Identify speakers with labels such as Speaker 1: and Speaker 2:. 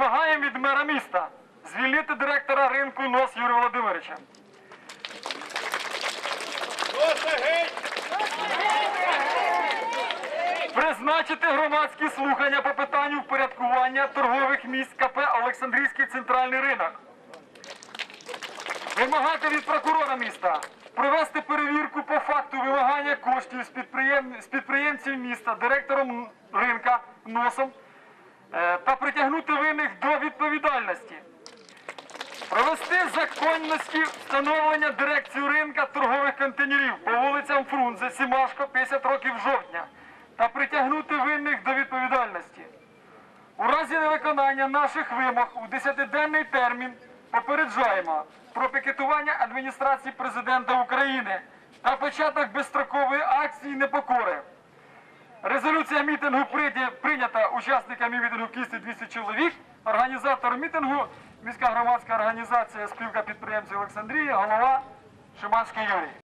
Speaker 1: Вимагаємо від мера міста звільнити директора ринку НОС Юрія Володимировича. Призначити громадські слухання по питанню впорядкування торгових місць КП Олександрійський центральний ринок. Вимагати від прокурора міста провести перевірку по факту вимагання коштів з, підприєм... з підприємців міста, директором ринка носом е, та притягнути винних до відповідальності. Провести законності встановлення дирекцію ринка торгових контейнерів по вулицям Фрунзе, Сімашко, 50 років жовтня та притягнути винних до відповідальності. У разі невиконання наших вимог у 10-денний термін попереджаємо про пікетування адміністрації президента України та початок безстрокової акції непокори. Резолюція мітингу прийнята учасниками мітингу кісті 200 чоловік. Організатор мітингу міська громадська організація спілка підприємців Олександрії, голова Шиманський Юрій.